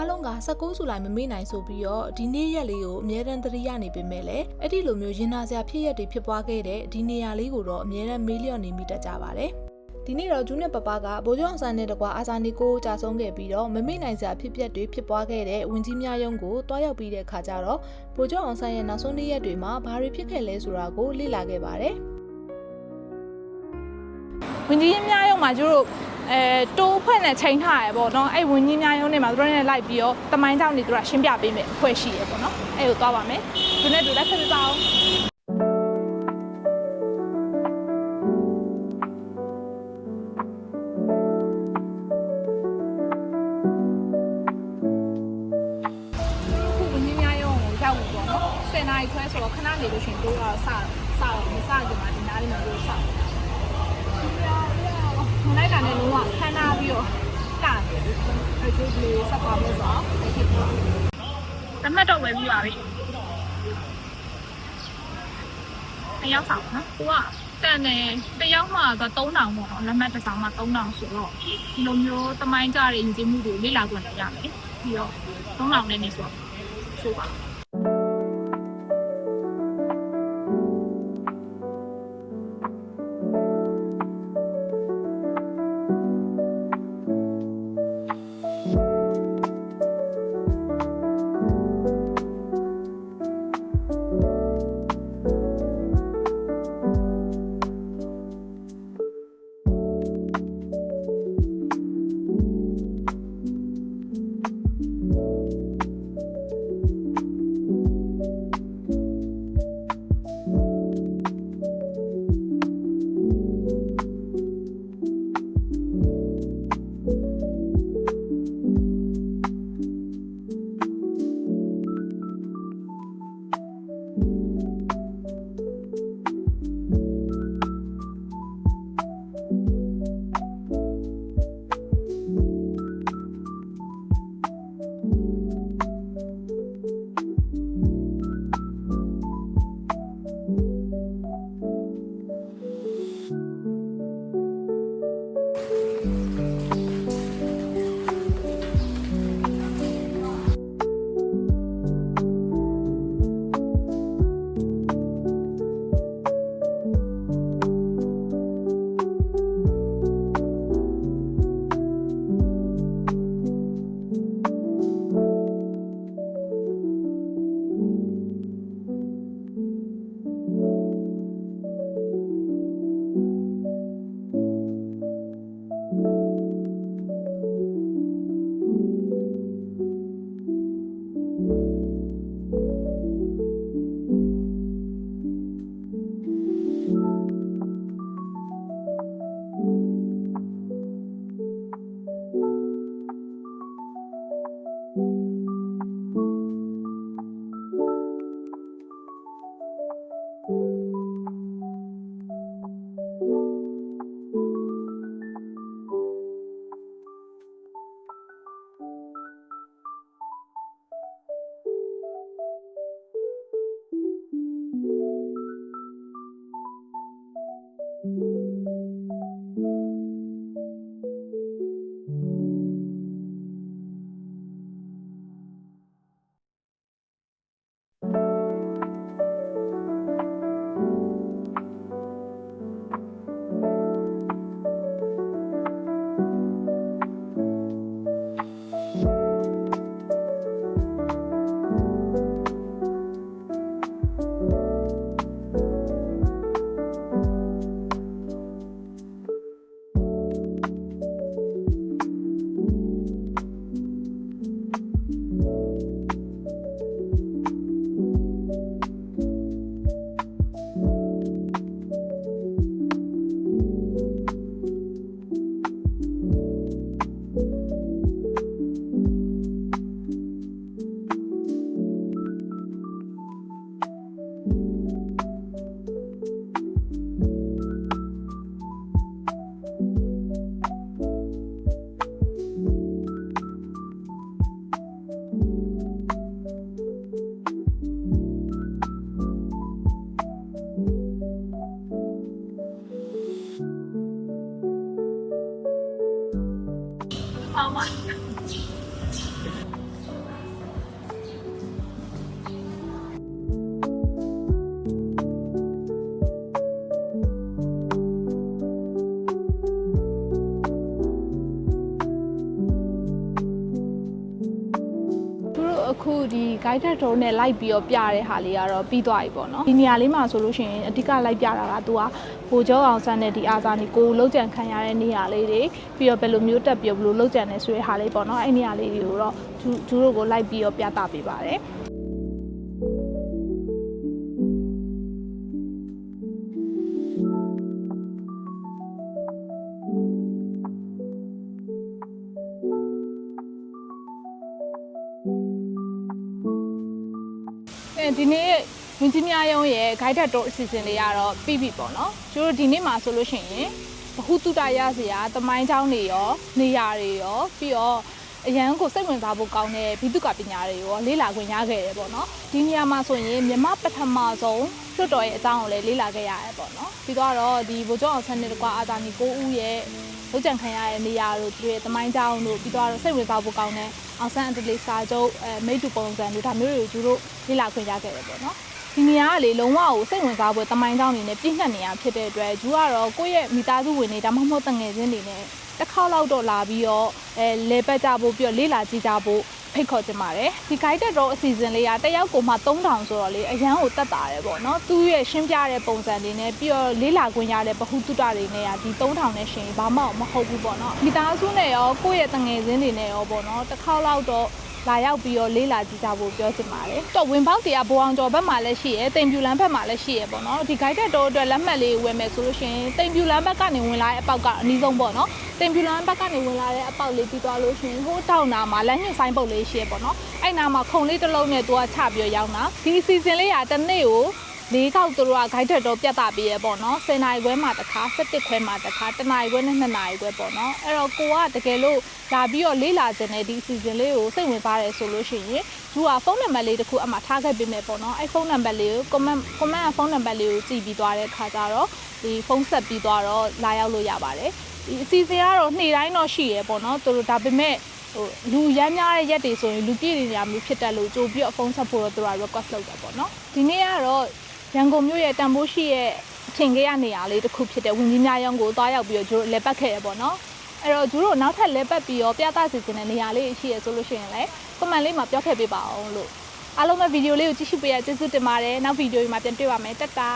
အားလုံးက16ဇူလိုင်မမေ့နိုင်ဆိုပြီးတော့ဒီနေ့ရက်လေးကိုအမြဲတမ်းသတိရနေပေမဲ့လည်းအဲ့ဒီလိုမျိုးရင်နာစရာဖြစ်ရက်တွေဖြစ်ပွားခဲ့တဲ့ဒီနေရာလေးကိုတော့အမြဲတမ်းမေးလျော့နေမိတတ်ကြပါတယ်ဒီနေ့တော့ဂျူးနဲ့ပပကဗိုလ်ချုပ်အောင်ဆန်းနဲ့တကွာအာဇာနီကိုကြာဆုံးခဲ့ပြီးတော့မမေ့နိုင်စရာဖြစ်ပျက်တွေဖြစ်ပွားခဲ့တဲ့ဝင်ကြီးများရုံးကိုတွားရောက်ပြီးတဲ့ခါကျတော့ဗိုလ်ချုပ်အောင်ဆန်းရဲ့နောက်ဆုံးနေ့ရက်တွေမှာဘာတွေဖြစ်ခဲ့လဲဆိုတာကိုလေ့လာခဲ့ပါတယ် ဝင်ကြီးရင်များရုံမှာကျတို့အဲတိုးဖွဲ့နဲ့ချိန်ထားရပေါ့နော်အဲ့ဝင်ကြီးများရုံနဲ့မှာတို့နဲ့လိုက်ပြီးတော့တမိုင်းကြောင့်နေတို့ကရှင်းပြပေးမယ်အဖွဲ့ရှိရပေါ့နော်အဲ့ကိုသွားပါမယ်သူနဲ့တို့လက်ဖက်စားအောင်ခုဝင်ကြီးများရုံကိုရောက်ပြီပေါ့နော်10နာရီခွဲဆိုတော့ခဏနေလို့ရှရင်တို့ကစစတော့မစကြမှာဒီနားလေးမှာတို့ စလိုက်တာနဲ့လုံးဝခန်းနာပြီးတော့တာတယ်အဲ့ဒီလေးဆက်ပါမယ်ဆိုတော့အဲ့ဒီတမတ်တော့ဝယ်ပြီးပါပြီအရောက်ဆောင်နော်ကိုကတန်တယ်တယောက်မှက3000ပေါ့နော်လက်မှတ်တစ်ဆောင်မှ3000ဆိုတော့ဒီလိုမျိုးတမိုင်းကြတဲ့ယဉ်ကျေးမှုတွေလေ့လာခွင့်လည်းရမယ်ပြီးတော့3000နဲ့နေဆိုတော့ဆိုပါ Mama. အခုဒီ guided tour နဲ့လိုက်ပြီးတော့ပြတဲ့ဟာလေးကတော့ပြီးသွားပြီပေါ့နော်ဒီနေရာလေးမှာဆိုလို့ရှိရင်အဓိကလိုက်ပြတာကသူကဟိုကျောအောင်ဆန်းတဲ့ဒီအာဇာနီကိုလုံးကြံခံရတဲ့နေရာလေးတွေပြီးတော့ဘယ်လိုမျိုးတက်ပြီးတော့ဘယ်လိုလုံးကြံနေဆိုတဲ့ဟာလေးပေါ့နော်အဲ့နေရာလေးတွေကိုတော့သူသူတို့ကိုလိုက်ပြီးတော့ပြသပေးပါတယ် ဒီနေ့မြင်းကြီးများရုံးရဲ့ guided tour အစီအစဉ်လေးကတော့ပြီးပြီပေါ့နော်ကျတို့ဒီနေ့မှာဆိုလို့ရှိရင်ဘဟုတုတရစရာတမိုင်းချောင်းတွေရောနေရာတွေရောပြီးတော့အရန်ကိုစိတ်ဝင်စားဖို့ကောင်းတဲ့ဘိတုကပညာတွေရောလေ့လာခွင့်ရခဲ့တယ်ပေါ့နော်ဒီနေရာမှာဆိုရင်မြမပထမဆုံးလွှတ်တော်ရဲ့အကြောင်းကိုလည်းလေ့လာခဲ့ရတယ်ပေါ့နော်ပြီးတော့ဒီဗိုလ်ချုပ်အောင်ဆန်းနေတကွာအာသာမီကိုဦးရဲ့ ရုပ်ကြံခံရတဲ့နေရာတို့သူတို့ရဲ့သမိုင်းကြောင်းတို့ပြီးတော့စိတ်ဝင်စားဖို့ကောင်းတဲ့အောင်ဆန်းအန်တလီစာချုပ်အဲမိတ်တူပုံစံတို့ဒါမျိုးတွေကိုသူတို့လေ့လာခွင့်ရခဲ့တယ်ပေါ့နော်ဒီနေရာကလေလုံးဝကိုစိတ်ဝင်စားဖို့တမိုင်းကြောင်းနေနဲ့ပြည့်နှက်နေရဖြစ်တဲ့အတွက်ဂျူကတော့ကိုယ့်ရဲ့မိသားစုဝင်တွေဒါမှမဟုတ်တငယ်ချင်းတွေနဲ့တစ်ခေါက်လောက်တော့လာပြီးတော့အဲလေပတ်ကြဖို့ပြီးတော့လေ့လာကြည့်ကြဖို့ ဖိတ်ခေါ်ချင်ပါတယ်ဒီ guided road အစီအစဉ်လေးကတက်ရောက်ကိုမှ3000ဆိုတော့လေအရန်ကိုတက်တာတယ်ပေါ့နော်သူ့ရဲ့ရှင်းပြတဲ့ပုံစံတွေနဲ့ပြီးတော့လေးလာခွင့်ရတဲ့ဗဟုသုတတွေနဲ့ကဒီ3000နဲ့ရှင်ဘာမှမဟုတ်ဘူးပေါ့နော်မိသားစုနဲ့ရောကိုယ့်ရဲ့တငယ်ချင်းတွေနဲ့ရောပေါ့နော်တစ်ခေါက်လောက်တော့ လာရောက်ပြီးတော့လေးလာကြည့်ကြဖို့ပြောချင်ပါတယ်။တော့ဝင်ပေါက်တွေကဘိုအောင်ကျော်ဘက်မှာလည်းရှိရယ်၊တိမ်ပြူလန်းဘက်မှာလည်းရှိရယ်ပေါ့နော်။ဒီ guided tour အတွက်လက်မှတ်လေးဝယ်မယ်ဆိုလို့ရှိရင်တိမ်ပြူလန်းဘက်ကနေဝင်လာတဲ့အပေါက်ကအနည်းဆုံးပေါ့နော်။တိမ်ပြူလန်းဘက်ကနေဝင်လာတဲ့အပေါက်လေးပြီးသွားလို့ရှိရင်ဟိုးတောက်နာမှာလမ်းညွှန်ဆိုင်ပုတ်လေးရှိရယ်ပေါ့နော်။အဲ့နာမှာခုံလေးတစ်လုံးနဲ့သူကချပြီးတော့ရောက်တာ။ဒီအစီအစဉ်လေးကတစ်နေ့ကို လေးခေါက်သူတို့က guided တော့ပြတ်တာပေးရပေါ့နော်10နာရီခွဲမှာတစ်ခါ17ခွဲမှာတစ်ခါ1နာရီခွဲနဲ့2နာရီခွဲပေါ့နော်အဲ့တော့ကိုကတကယ်လို့လာပြီးတော့လေးလာခြင်းနဲ့ဒီအစီအစဉ်လေးကိုစိတ်ဝင်စားတယ်ဆိုလို့ရှိရင်သူကဖုန်းနံပါတ်လေးတစ်ခုအမှထားခဲ့ပေးမယ်ပေါ့နော်အဲ့ဖုန်းနံပါတ်လေးကို comment comment ဖုန်းနံပါတ်လေးကိုကြည့်ပြီးသွားတဲ့အခါကျတော့ဒီဖုန်းဆက်ပြီးသွားတော့လာရောက်လို့ရပါတယ်ဒီအစီအစဉ်ကတော့နေ့တိုင်းတော့ရှိရပေါ့နော်သူတို့ဒါပေမဲ့ဟိုလူရမ်းများတဲ့ရက်တွေဆိုရင်လူပြည့်နေရမျိုးဖြစ်တတ်လို့ကြိုပြီးတော့ဖုန်းဆက်ဖို့တော့သူက request လုပ်တာပေါ့နော်ဒီနေ့ကတော့ ရန်ကုန်မြို့ရဲ့တန်ဖိုးရှိရဲ့အထင်ကြီးရနေရာလေးတစ်ခုဖြစ်တဲ့ဝင်းကြီးများရုံးကိုသွားရောက်ပြီးတော့ကျတို့လဲပတ်ခဲ့ရပေါ့နော်အဲ့တော့ကျတို့နောက်ထပ်လဲပတ်ပြီးတော့ပြသစီစဉ်တဲ့နေရာလေးရှိရဆိုလို့ရှိရင်လည်း comment လေးမှာပြောခဲ့ပေးပါအောင်လို့အားလုံးပဲဗီဒီယိုလေးကိုကြည့်ရှုပေးရကျေးဇူးတင်ပါတယ်နောက်ဗီဒီယိုမှာပြန်တွေ့ပါမယ်တက်တာ